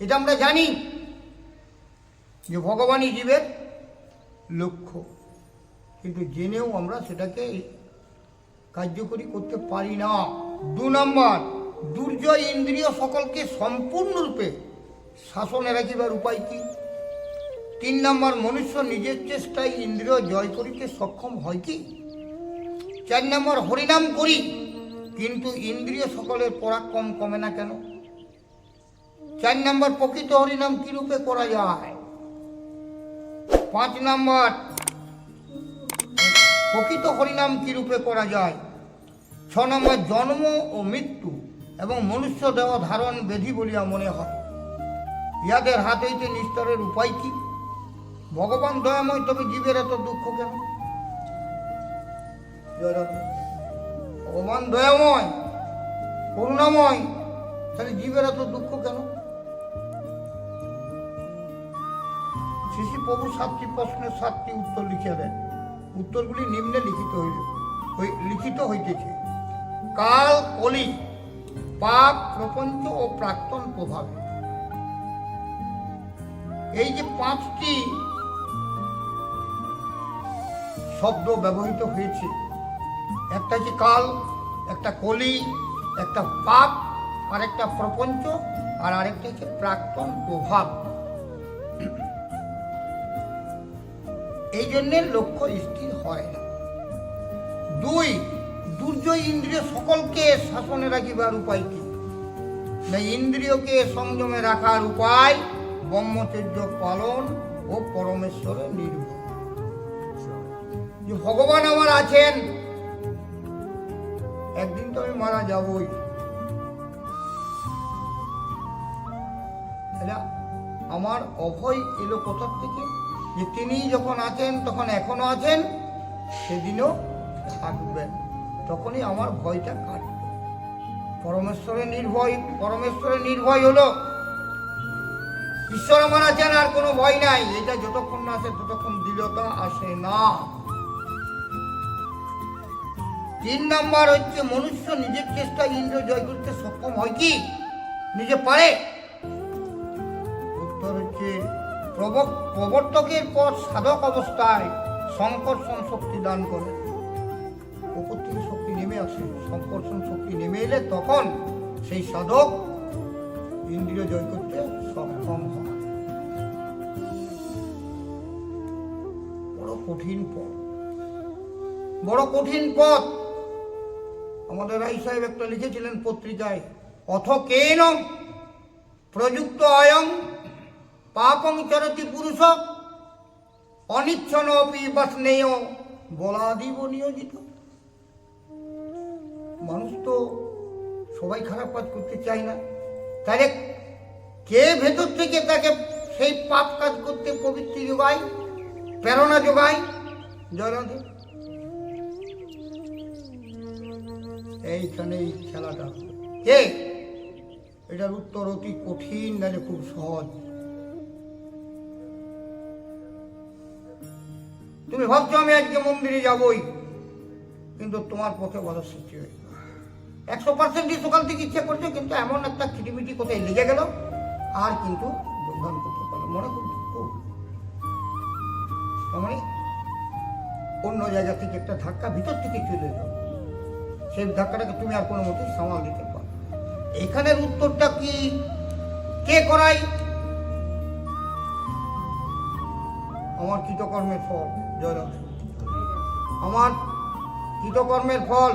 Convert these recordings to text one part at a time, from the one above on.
এটা আমরা জানি যে ভগবানই জীবের লক্ষ্য। কিন্তু জেনেও আমরা সেটাকে কার্যকরী করতে পারি না। দু নম্বর, দুর্জয় ইন্দ্রিয় সকলকে সম্পূর্ণরূপে শাসনে রাখিবার উপায় কি? তিন নম্বর, মনুষ্য নিজের চেষ্টায় ইন্দ্রিয় জয় করিতে সক্ষম হয় কি? চার নম্বর, হরিনাম করি, কিন্তু ইন্দ্রিয় সকলের পরাক্রম কমে না কেন? চার নম্বর প্রকৃত হরিনাম কি রূপে করা যায়? পাঁচ নম্বর, প্রকৃত হরিনাম কি রূপে করা যায়? ছ নম্বর, জন্ম ও মৃত্যু এবং মনুষ্য দেহ ধারণ বেধি বলিয়া মনে হয়। ইহাদের হাত হইতে নিস্তরের উপায় কি? ভগবান দয়াময়, তবে জীবের এত দুঃখ কেন? ভগবান দয়াময়, করুণাময়, তাহলে জীবের এত দুঃখ কেন? প্রভু সাতটি প্রশ্নের সাতটি উত্তর লিখিয়া দেন। উত্তরগুলি নিম্নে লিখিত হইল লিখিত হইতেছে। কাল কলি পাপ প্রপঞ্চ ও প্রাক্তন প্রভাবে। এই যে পাঁচটি শব্দ ব্যবহৃত হয়েছে, একটা হচ্ছে কাল, একটা কলি, একটা পাপ আর একটা প্রপঞ্চ, আর আরেকটা হচ্ছে প্রাক্তন প্রভাব। এই জন্যে লক্ষ্য স্থির হয় না। দুই দুর্জয় ইন্দ্রিয় সকলকে শাসনে রাখিবার উপায় কি? না ইন্দ্রিয়কে সংযমে রাখার উপায় ব্রহ্মচর্য পালন ও পরমেশ্বরের নির্ভর। যে ভগবান আমার আছেন, একদিন তো আমি মারা যাবই। আমার অভয় এলো কোথার থেকে? যে তিনি যখন আছেন, তখন এখনও আছেন, সেদিনও থাকবেন। তখনই আমার ভয়টা কাটবে। পরমেশ্বরের নির্ভয় পরমেশ্বরের নির্ভয় হলো। ঈশ্বর আমার আছেন, আর কোনো ভয় নাই। এটা যতক্ষণ না আসে, ততক্ষণ দৃঢ়তা আসে না। তিন নাম্বার হচ্ছে, মনুষ্য নিজের চেষ্টায় ইন্দ্র জয় করতে সক্ষম হয় কি? নিজে পারে? প্রবর্তকের পর সাধক অবস্থায় সংকর্ষণ শক্তি দান করে। উপর থেকে শক্তি নেমে আসে। সংকর্ষণ শক্তি নেমে এলে তখন সেই সাধক ইন্দ্রিয় জয় করতে সক্ষম হয়। বড় কঠিন পথ। বড় কঠিন পথ। আমাদের রাই সাহেব একটা লিখেছিলেন পত্রিকায় অথ কেন প্রযুক্ত অয়ং পাপং চরতি পুরুষ অনিচ্ছন অপি বাসনেয় বলাদিব নিয়োজিত মানুষ তো সবাই খারাপ কাজ করতে চায় না। তাহলে কে ভেতর থেকে তাকে সেই পাপ কাজ করতে প্রবৃত্তি যোগায়, প্রেরণা যোগায়? জয়রাধে এইখানে এই খেলাটা কে এটার উত্তর অতি কঠিন নালে খুব সহজ। তুমি ভাবছ আমি আজকে মন্দিরে যাবই, কিন্তু তোমার পথে বাধা সৃষ্টি হয়ে। একশো পার্সেন্টই সকাল থেকে ইচ্ছে করছে, কিন্তু এমন একটা খিটিমিটি কোথায় লেগে গেল, আর কিন্তু যোগদান করতে পারল মনে খুব দুঃখ। অন্য জায়গা থেকে একটা ধাক্কা ভিতর থেকে চলে এলো। সেই ধাক্কাটাকে তুমি আর কোনো মতে সামাল দিতে পারো এখানের উত্তরটা কি? কে করাই আমার কৃতকর্মের ফল জয়রাম আমার কৃতকর্মের ফল,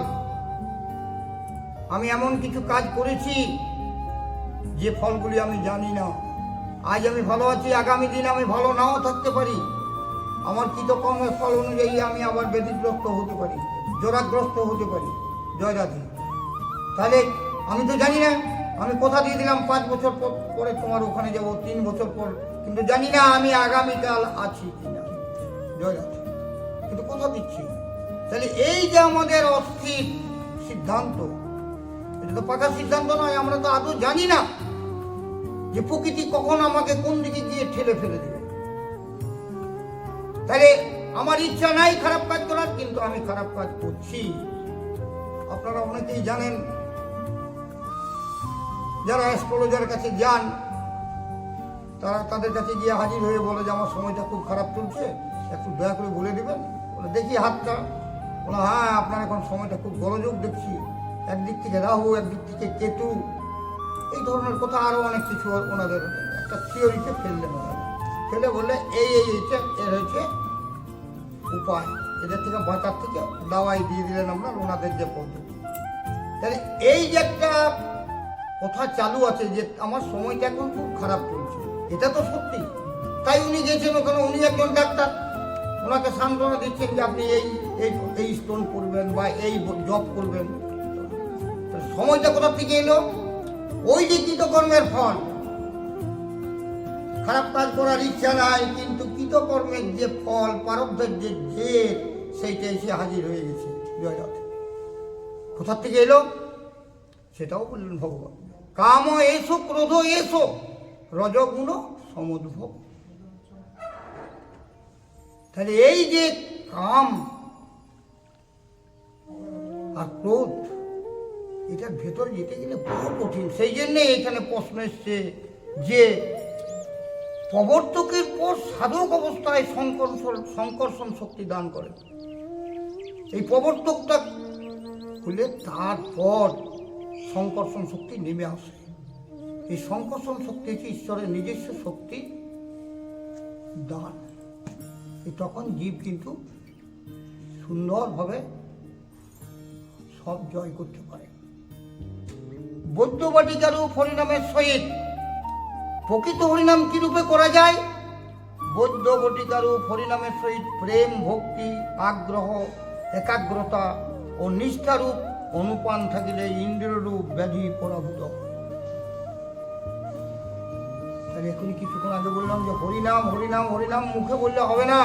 আমি এমন কিছু কাজ করেছি যে ফলগুলি আমি জানি না। আজ আমি ভালো আছি, আগামী দিন আমি ভালো নাও থাকতে পারি। আমার কৃতকর্মের ফল অনুযায়ী আমি আবার ব্যাধিগ্রস্ত হতে পারি, জোরাগ্রস্ত হতে পারি জয় রাধে তাহলে আমি তো জানি না, আমি কথা দিয়ে দিলাম? পাঁচ বছর পর- পরে তোমার ওখানে যাব, তিন বছর পর কিন্তু জানি না আমি আগামীকাল আছি কিনা। জয় কিন্তু কথা দিচ্ছি তাহলে এই যে আমাদের অস্থির সিদ্ধান্ত, এটা তো পাকা সিদ্ধান্ত নয়, আমরা তো আদৌ জানি না যে প্রকৃতি কখন আমাকে কোন দিকে গিয়ে ঠেলে ফেলে দেবে। তাহলে আমার ইচ্ছা নাই খারাপ কাজ করার, কিন্তু আমি খারাপ কাজ করছি। আপনারা অনেকেই জানেন, যারা অ্যাস্ট্রোলজার কাছে যান তারা তাদের কাছে গিয়ে হাজির হয়ে বলে যে, আমার সময়টা খুব খারাপ চলছে। একটু দয়া করে বলে দেবেন। বলে, দেখি হাতটা। বলে হ্যাঁ আপনার এখন সময়টা খুব গরযোগ দেখছি। একদিক থেকে রাহু, একদিক থেকে কেতু। এই ধরনের কথা আরও অনেক কিছু ওনাদের একটা থিওরিতে ফেললেন ওনারা। ফেলে বললে, এই এই এইটা এর হয়েছে উপায়। এদের থেকে বাঁচার থেকে দাওয়াই দিয়ে দিলেন আমরা ওনাদের যে পদ্ধতি। তাহলে এই যে একটা কথা চালু আছে যে, আমার সময়টা এখন খুব খারাপ চলছে। এটা তো সত্যি। তাই উনি গেছেন ওখানে, উনি একজন ডাক্তার। ওনাকে সান্ত্বনা দিচ্ছেন যে আপনি এই এই স্টোন করবেন বা এই জব করবেন। সময়টা কোথা থেকে এলো? ওই যে কৃতকর্মের ফল। খারাপ কাজ করার ইচ্ছা নাই, কিন্তু কৃতকর্মের যে ফল পারব্ধের যে জেদ সেইটা এসে হাজির হয়ে গেছে। জয়রথ কোথার থেকে এলো? সেটাও বললেন ভগবান। কাম এসো, ক্রোধ এসো। রজগুণ সমুদ্ভব। তাহলে এই যে কাম আর ক্রোধ এটার ভেতর যেতে গেলে বড় কঠিন। সেই জন্যে এখানে প্রশ্ন এসছে যে প্রবর্তকের পর সাধক অবস্থায় সংকর্ষণ সংকর্ষণ শক্তি দান করে। এই প্রবর্তকটা খুলে তারপর সংকর্ষণ শক্তি নেমে আসে। এই সংকর্ষণ শক্তি হচ্ছে ঈশ্বরের নিজস্ব শক্তি দান। তখন জীব কিন্তু সুন্দরভাবে সব জয় করতে পারে। বৌদ্ধবাটিকারও হরিনামের সহিত প্রকৃত হরিনাম রূপে করা যায়? বৌদ্ধ বটিকারও হরিনামের সহিত প্রেম, ভক্তি, আগ্রহ, একাগ্রতা ও নিষ্ঠারূপ অনুপান থাকিলে ইন্দ্ররূপ ব্যাধি পরাভূত। তাহলে এখনই কিছুক্ষণ আগে বললাম যে, হরিনাম হরিনাম হরিনাম। মুখে বললে হবে না।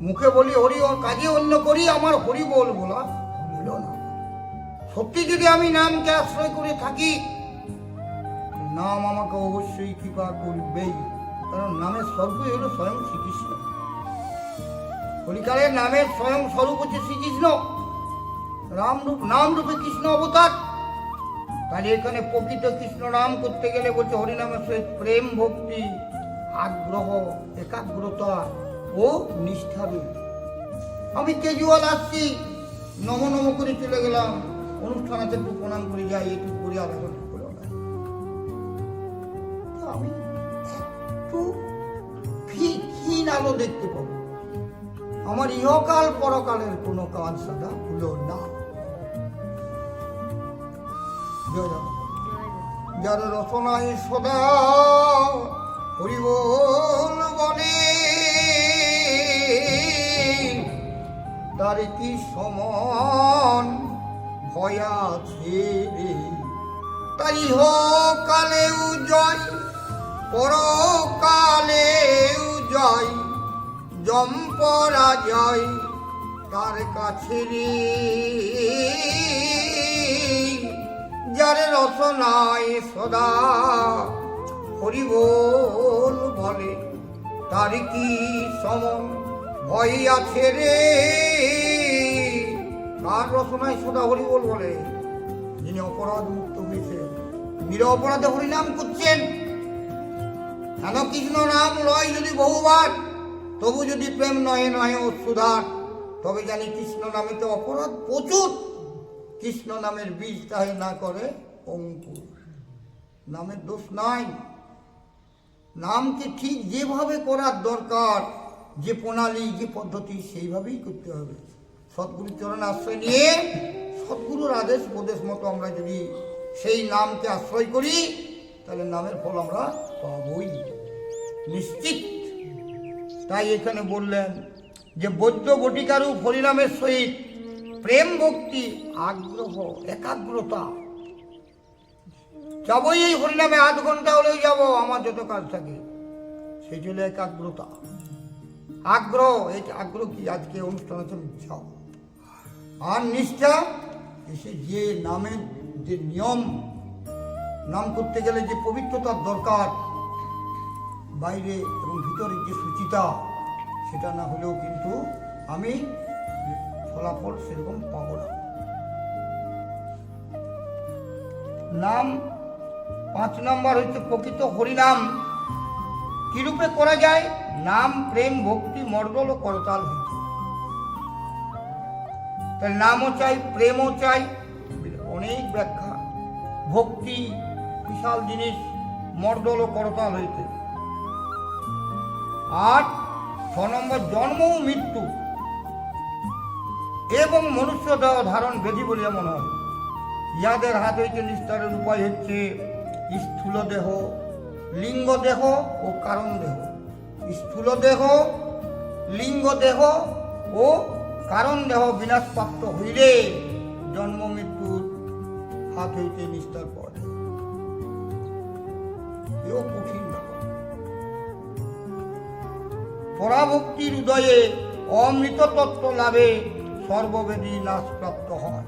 মুখে বলি, হরি কাজে অন্য করি, আমার হরি বল বলা হলো না। সত্যি যদি আমি নামকে আশ্রয় করে থাকি, নাম আমাকে অবশ্যই কৃপা করবেই। কারণ নামের স্বরূপই হলো স্বয়ং শ্রীকৃষ্ণ। হরিকালের নামের স্বয়ং স্বরূপ হচ্ছে শ্রীকৃষ্ণ। রাম রূপ নাম রূপে কৃষ্ণ অবতার। তাহলে এখানে প্রকৃত কৃষ্ণ নাম করতে গেলে বলছে হরিনামের সহিত প্রেম ভক্তি, আগ্রহ, একাগ্রতা ও নিষ্ঠারূপ আমি কেজুয়াল আসছি, নম নম করে চলে গেলাম। অনুষ্ঠান আছে, একটু প্রণাম করে যাই, একটু করে আর এখন করে আমি একটু ক্ষীণ আলো দেখতে পাবো। আমার ইহকাল পরকালের কোনো কাজ সাদা হলো না। যার রচনায় সদা হরিবল বলে তার কি সমান ভয় আছে রে? তার ইহকালেও জয়, পরকালেও জয় জম্পরাজয় তার কাছে রে। যার রচনায় সদা হরিবোল বলে, তার কি সমন ভয় আছে রে? কার রচনায় সদা হরিবোল বলে, যিনি অপরাধ মুক্ত হয়েছে নির অপরাধে হরিনাম করছেন। কেন কৃষ্ণ নাম লয় যদি বহুবার, তবু যদি প্রেম নহে নহে ও সুধার তবে জানি কৃষ্ণ নামে তো অপরাধ প্রচুর। কৃষ্ণ নামের বীজ তাহে না করে অঙ্কুর। নামের দোষ নাই। নামকে ঠিক যেভাবে করার দরকার, যে প্রণালী, যে পদ্ধতি, সেইভাবেই করতে হবে। সদ্গুরু চরণ আশ্রয় নিয়ে সদ্গুরুর আদেশ উপদেশ মতো আমরা যদি সেই নামকে আশ্রয় করি, তাহলে নামের ফল আমরা পাবই। নিশ্চিত। তাই এখানে বললেন যে বৌদ্ধ বটিকারু হরিনামের সহিত প্রেম ভক্তি, আগ্রহ, একাগ্রতা। যাবই এই হরিনামে আধ ঘণ্টা হলেও যাব, আমার যত কাজ থাকে, সেই জন্য একাগ্রতা। আগ্রহ, এই আগ্রহ কি আজকে অনুষ্ঠান আছে যাও আর নিষ্ঠা, এসে যে নামের যে নিয়ম, নাম করতে গেলে যে পবিত্রতার দরকার, বাইরে এবং ভিতরের যে সুচিতা, সেটা না হলেও কিন্তু আমি ফলাফল সেরকম পাবো না। নাম, পাঁচ নম্বর হচ্ছে প্রকৃত হরিনাম। কিরূপে করা যায়? নাম, প্রেম, ভক্তি, মর্দল ও করতাল নামও চাই, প্রেমও চাই, অনেক ব্যাখ্যা। ভক্তি, বিশাল জিনিস, মর্দল ও করতাল হইতে। আর ছ নম্বর, জন্ম ও মৃত্যু। এবং মনুষ্য দেহ ধারণ বেদি বলিয়া মনে হয়। ইয়াদের হাত হইতে নিস্তারের উপায় হচ্ছে স্থূল দেহ লিঙ্গ দেহ ও কারণ দেহ স্থূল দেহ লিঙ্গ দেহ ও কারণ দেহ বিনাশপ্রাপ্ত হইলে জন্ম মৃত্যুর হাত হইতে নিস্তার পাওয়া যায় কঠিন পরাভক্তির উদয়ে অমৃত তত্ত্ব লাভে সর্ববেদী নাশপ্রাপ্ত হয়।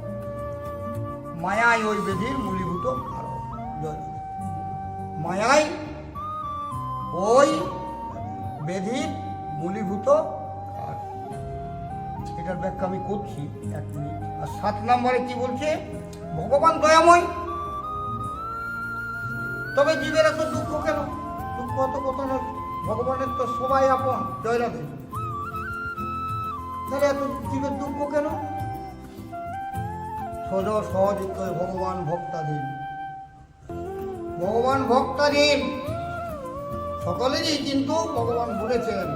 মায়াই ওই বেদির মূলীভূত কারণ। মায়াই ওই বেদির মূলীভূত এটার ব্যাখ্যা আমি করছি এক মিনিট। আর সাত নম্বরে কি বলছে? ভগবান দয়াময়। তবে জীবের এত দুঃখ কেন? দুঃখ অত কথা নয়। ভগবানের তো সবাই আপন। জয় রাধে তাহলে এত জীবের দুঃখ কেন? সজ সহজ ভগবান ভক্তাধীন ভগবান ভক্তাধীন সকলেরই কিন্তু ভগবান বলেছেন,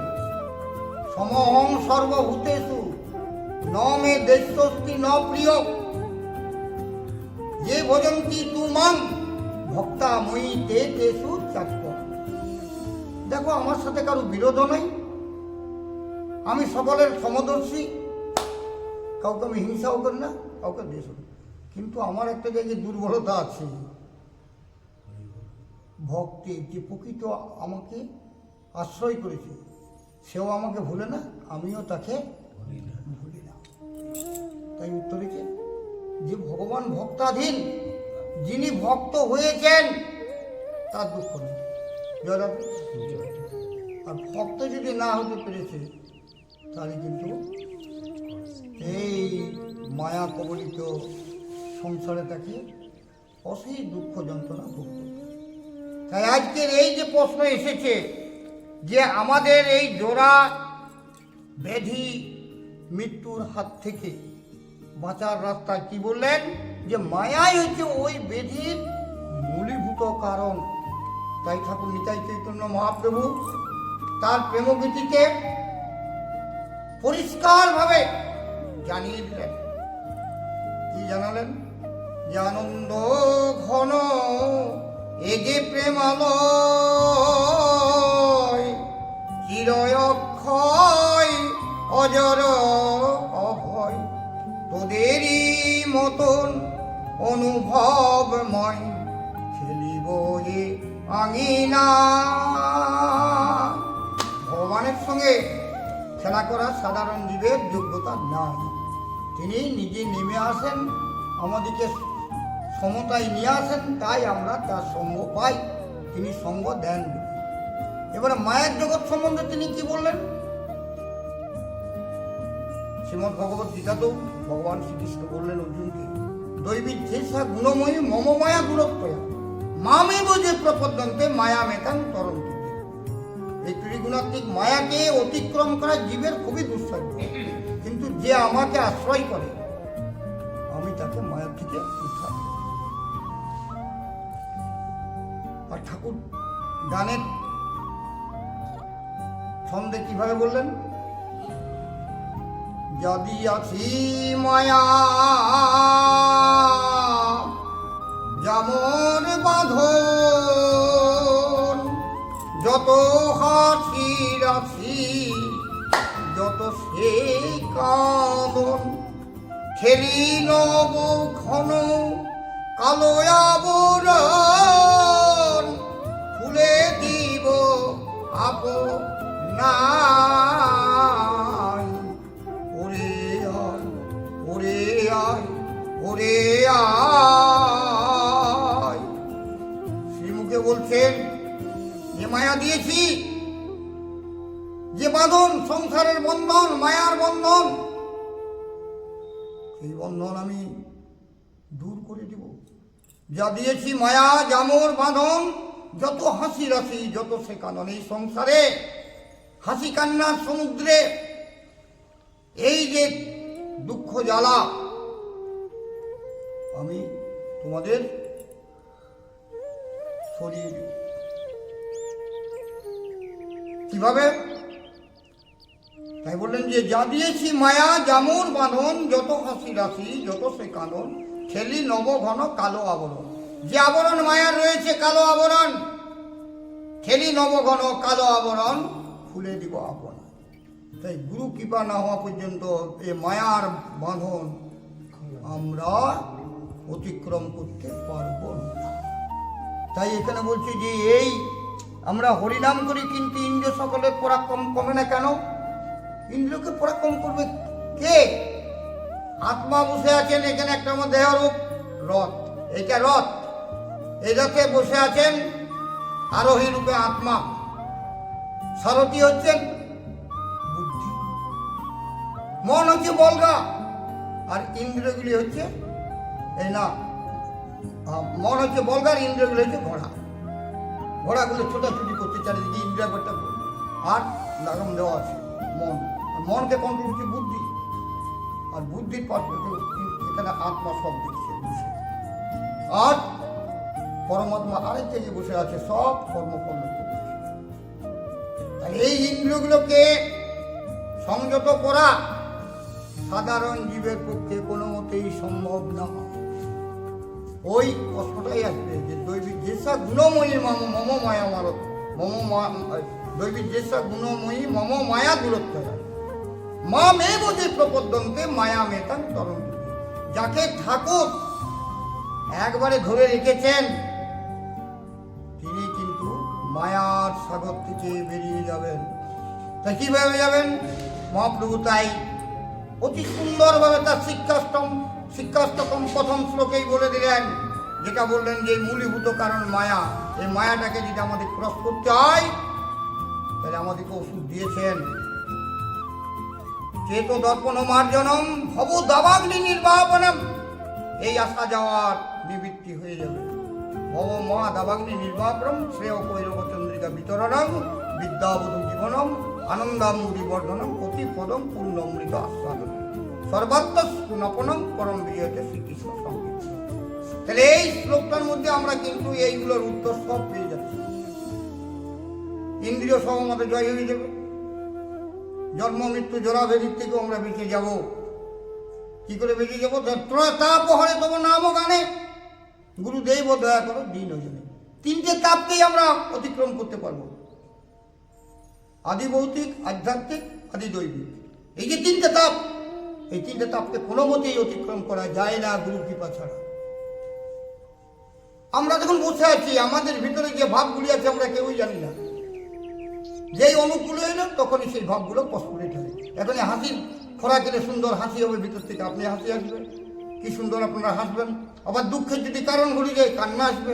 সমহং সর্বভূতেষু, ন মে দেশস্তি ন প্রিয়। যে ভজন্তি তু মাং ভক্তা মই তে তেসু চাক্ষ। দেখো, আমার সাথে কারও বিরোধ নেই। আমি সকলের সমদর্শী কাউকে আমি হিংসাও করি না, কাউকে দেশ কিন্তু আমার একটা জায়গায় দুর্বলতা আছে, ভক্তি যে প্রকৃত আমাকে আশ্রয় করেছে, সেও আমাকে ভুলে না, আমিও তাকে ভুলি না। তাই উত্তর যে ভগবান ভক্তাধীন, যিনি ভক্ত হয়েছেন, তার দুঃখ নেই। জয় আর ভক্ত যদি না হতে পেরেছে তাহলে কিন্তু এই মায়া কবলিত সংসারে তাকে অসীম দুঃখ যন্ত্রণা ভোগ করতে তাই আজকের এই যে প্রশ্ন এসেছে যে আমাদের এই জোড়া ব্যাধি মৃত্যুর হাত থেকে বাঁচার রাস্তা কি বললেন? যে মায়াই হচ্ছে ওই ব্যাধির মূলীভূত কারণ। তাই ঠাকুর নিতাই চৈতন্য মহাপ্রভু তার প্রেমগীতিকে পরিষ্কারভাবে জানিয়ে দিলেন। কি জানালেন? যে আনন্দ ঘন এ যে প্রেমালয়, চিরয় অক্ষয়, অজর অভয়, তোদেরই মতন অনুভবময় খেলিব এ আঙিনা। ভগবানের সঙ্গে খেলা করা সাধারণ জীবের যোগ্যতা নাই। তিনি নিজে নেমে আসেন আমাদেরকে সমতায় নিয়ে আসেন, তাই আমরা তার সঙ্গ পাই। তিনি সঙ্গ দেন। এবারে মায়ের জগৎ সম্বন্ধে তিনি কি বললেন? শ্রীমদ ভগবত গীতাতেও ভগবান শ্রীকৃষ্ণ বললেন অর্জুনকে, দৈবিক ধীর্ষা গুণময়ী মম মায়া গুণত্বয়া মামেব যে প্রপদ্যন্তে মায়া মেতাং তরন্ত। ত্রিগুণাত্মিক মায়াকে অতিক্রম করা জীবের খুবই দুঃসাধ্য কিন্তু যে আমাকে আশ্রয় করে, আমি তাকে মায়ার থেকে উদ্ধার আর ঠাকুর গানের ছন্দে কীভাবে বললেন? যদি আছি মায়া, যেমন বাঁধন হাসি রাশি যত সে কাঁদন ঠেলি নব ঘন কালো আবরণ খুলে দিব আপ নাই ওরে আয় ওরে আয় ওরে আয়। শ্রীমুখে বলছেন, যে মায়া দিয়েছি যে বাঁধন, সংসারের বন্ধন, মায়ার বন্ধন, এই বন্ধন আমি দূর করে দেব। যা দিয়েছি মায়া, জামর, বাঁধন, যত হাসি রাশি, যত সে কানন এই সংসারে, হাসি কান্নার সমুদ্রে, এই যে দুঃখ জ্বালা, আমি তোমাদের শরীর কীভাবে তাই বললেন যে, যা দিয়েছি মায়া, জামুর বাঁধন, যত হাসি রাশি, যত সে কানন ছেলি নব ঘন কালো আবরণ। যে আবরণ মায়া রয়েছে, কালো আবরণ। ছেলি নব ঘন কালো আবরণ, খুলে দিব আপন। তাই গুরু কৃপা না হওয়া পর্যন্ত এ মায়ার বাঁধন আমরা অতিক্রম করতে পারব না। তাই এখানে বলছি যে, এই আমরা হরিনাম করি, কিন্তু ইন্দ্র সকলের পরাক্রম কমে না কেন? ইন্দ্রকে পরাক্রম করবে কে? আত্মা বসে আছেন, এখানে একটা আমার দেহরূপ, রথ। এটা রথ। এই রথে বসে আছেন আরোহী রূপে আত্মা। সারথি হচ্ছেন বুদ্ধি। মন হচ্ছে বলগা। আর ইন্দ্রগুলি হচ্ছে এই না মন হচ্ছে বলগার ইন্দ্রগুলি হচ্ছে ঘোড়া। ঘোড়াগুলো ছোটাছুটি করতে চারিদিকে ইন্দ্রিয়া করতে আর লাগাম দেওয়া আছে, মন। মনকে কন্ট্রোল হচ্ছে বুদ্ধি? আর বুদ্ধির পাশে এখানে আত্মা সব দেখছে আর পরমাত্মা আরেক থেকে বসে আছে, সব আর এই ইন্দ্রিয়গুলোকে সংযত করা সাধারণ জীবের পক্ষে কোনো মতেই সম্ভব না। ওই কষ্টটাই আসবে যে দৈবিক যেসা গুণময়ী মম মম মায়া মারত মম দৈবিক যেসা গুণময়ী মম মায়া দূরত্ব মা যাকে ঠাকুর একবারে ধরে রেখেছেন, তিনি কিন্তু মায়ার সাগর থেকে বেরিয়ে যাবেন। তা কীভাবে যাবেন? মহাপ্রভু তাই অতি সুন্দরভাবে তার শিক্ষাষ্টম, শিক্ষাষ্টকম প্রথম শ্লোকেই বলে দিলেন, যেটা বললেন যে মূলীভূত কারণ মায়া। এই মায়াটাকে যদি আমাদের ক্রস করতে হয়, তাহলে আমাদেরকে ওষুধ দিয়েছেন। চেত দর্পণ মার্জনম, ভব দাবাগ্নি নির্বাপনম। এই আসা যাওয়ার নিবৃত্তি হয়ে যাবে। ভব মা দাবাগ্নি নির্বাপনম, শ্রেয় কৈরব চন্দ্রিকা বিতরণম, বিদ্যাবধূ জীবনম আনন্দামুরি বর্ধনম অতি পদম পূর্ণমৃত আস্বাদন সর্বাত্ম পরম বিজয়তে শ্রীকৃষ্ণ সংগীত। তাহলে এই শ্লোকটার মধ্যে আমরা কিন্তু এইগুলোর উত্তর সব পেয়ে যাচ্ছি। ইন্দ্রিয় সহ আমাদের জয় হয়ে যাবে। জন্ম, মৃত্যু জোড়া বেদির থেকেও আমরা বেঁচে যাব। কি করে বেঁচে যাব? তাপ হরে তবু নাম গানে। গুরুদেব, দয়া করো, দিন জনে তিনটে তাপকেই আমরা অতিক্রম করতে পারব। আদি ভৌতিক আধ্যাত্মিক আদি দৈবিক এই যে তিনটে তাপ, এই তিনটে তাপকে কোনো মতেই অতিক্রম করা যায় না গুরু কৃপা ছাড়া। আমরা যখন বসে আছি, আমাদের ভিতরে যে ভাবগুলি আছে, আমরা কেউই জানি না। যেই অনুকূল এলো, তখনই সেই ভাবগুলো প্রস্ফুটিত হয় এখন এই হাসির খোরাক এলে সুন্দর হাসি হবে ভিতর থেকে, আপনি হাসি আসবে। কি সুন্দর আপনারা হাসবেন। আবার দুঃখের যদি কারণ ঘুরে যায়, কান্না আসবে।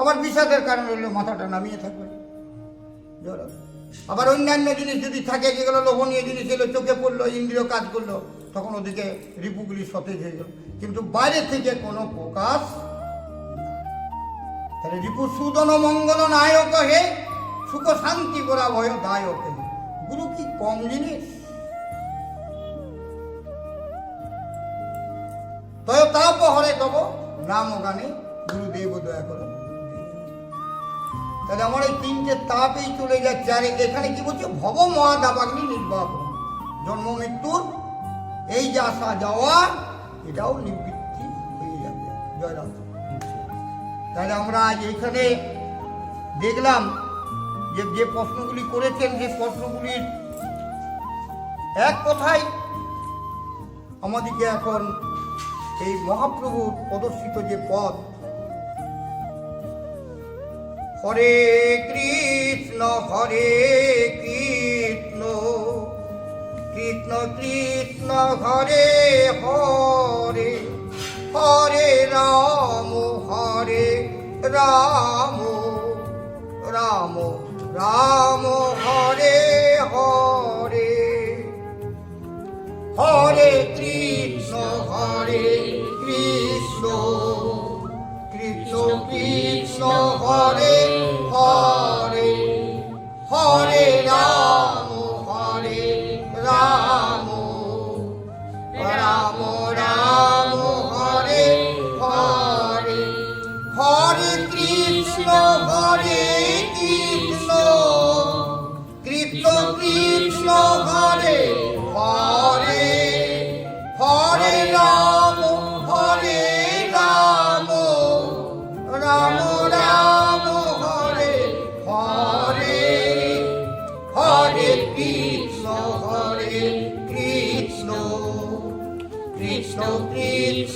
আবার বিষাদের কারণ হলে মাথাটা নামিয়ে থাকবে। আবার অন্যান্য জিনিস যদি থাকে যেগুলো লোভনীয় জিনিস এলো, চোখে পড়ল, ইন্দ্রিয় কাজ করল, তখন ওদিকে রিপুগুলি সতেজ হয়ে গেল। কিন্তু বাইরে থেকে কোনো প্রকাশ তাহলে রিপু সুদন মঙ্গল নায়ক হে সুখ শান্তি করা ভয় দায়ক গুরু কি কম জিনিস? তয় তাপ হরে তব নাম গানে গুরুদেব দয়া করো তাহলে আমার এই তিনটে তাপেই চলে যাচ্ছে। আর এখানে কি বলছে? ভব মহাদাবাগ্নি নির্বাপন। জন্ম মৃত্যুর এই যে আসা যাওয়া, এটাও নিবৃত্তি হয়ে যাবে। জয় রাম তাহলে আমরা আজ এখানে দেখলাম যে যে প্রশ্নগুলি করেছেন যে প্রশ্নগুলির এক কথায় আমাদেরকে এখন এই মহাপ্রভুর প্রদর্শিত যে পথ, হরে কৃষ্ণ হরে কৃষ্ণ কৃষ্ণ কৃষ্ণ, হরে হরে হরে রাম হরে রাম রাম রাম হরে হরে হরে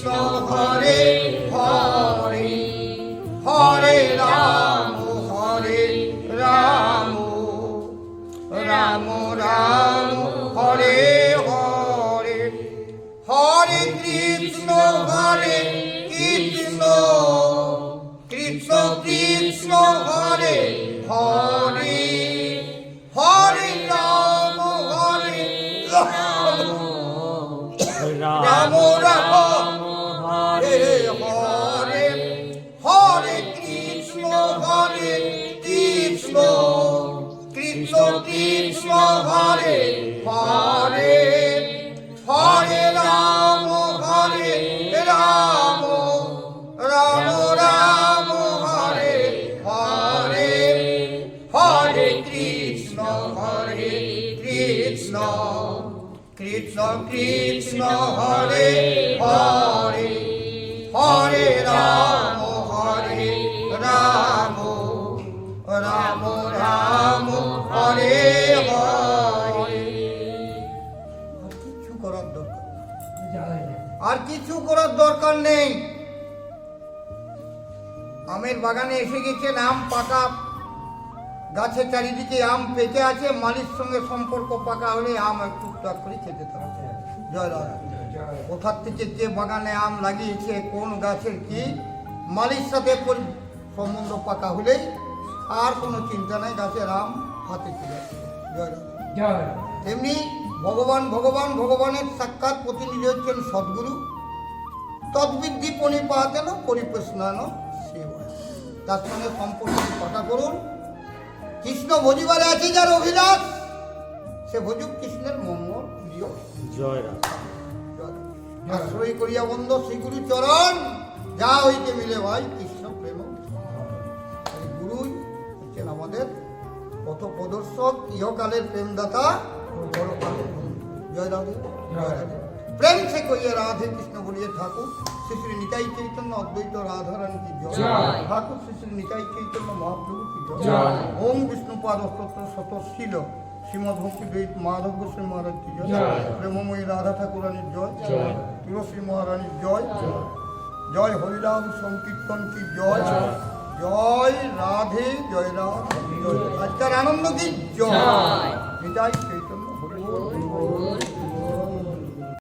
কৃষ্ণ হরে কৃষ্ণ হরে হরে হরে রাম হরে রাম রাম রাম, হরে আর কিছু করার দরকার নেই। আমের বাগানে এসে গেছেন আম পাকা। গাছের চারিদিকে আম পেকে আছে, মালির সঙ্গে সম্পর্ক পাকা হলে আম একটু টুকটাক করে খেতে থাকে জয় কোথার থেকে কে বাগানে আম লাগিয়েছে কোন গাছের কি মালির সাথে সম্বন্ধ পাকা হলেই আর কোনো চিন্তা নাই গাছের আম হাতে চলে জয় তেমনি ভগবান ভগবান ভগবানের সাক্ষাৎ প্রতিনিধি হচ্ছেন সদ্গুরু। তদ্বিদ্ধি পরিপাতেন পরিপ্রশ্নান তার সঙ্গে সম্পর্ক কথা করুন। কৃষ্ণ ভজিবারে আছে যার অভিলাষ সে ভজুক কৃষ্ণের মঙ্গল প্রিয়। জয় রাম। আশ্রয় করিয়া বন্ধ শ্রীগুরু চরণ। যা হইতে মিলে ভাই কৃষ্ণ প্রেম গুরুই হচ্ছেন আমাদের পথ প্রদর্শক ইহকালের প্রেমদাতা। জয় রাধে জয় রাধে। প্রেম সে কইয়া রাধে কৃষ্ণ বলিয়ে ঠাকুর। শ্রী শ্রী নিতাই চৈতন্য অদ্বৈত রাধারানী কি জয়। ঠাকুর শ্রী শ্রী নিতাই চৈতন্য মহাপ্রভু কি জয়। ওম বিষ্ণুপাদ স্তোত্র শতশীল শ্রীমদ ভক্তি দ্বৈত মাধব গোস্বামী মহারাজ কি জয়। প্রেমময়ী রাধা ঠাকুরানীর জয় জয়। তুলসী মহারানীর জয় জয় হরিরাম সংকীর্তন কি জয় জয়। রাধে জয় রাধে জয় আজকের আনন্দ কি জয় জয়। নিতাই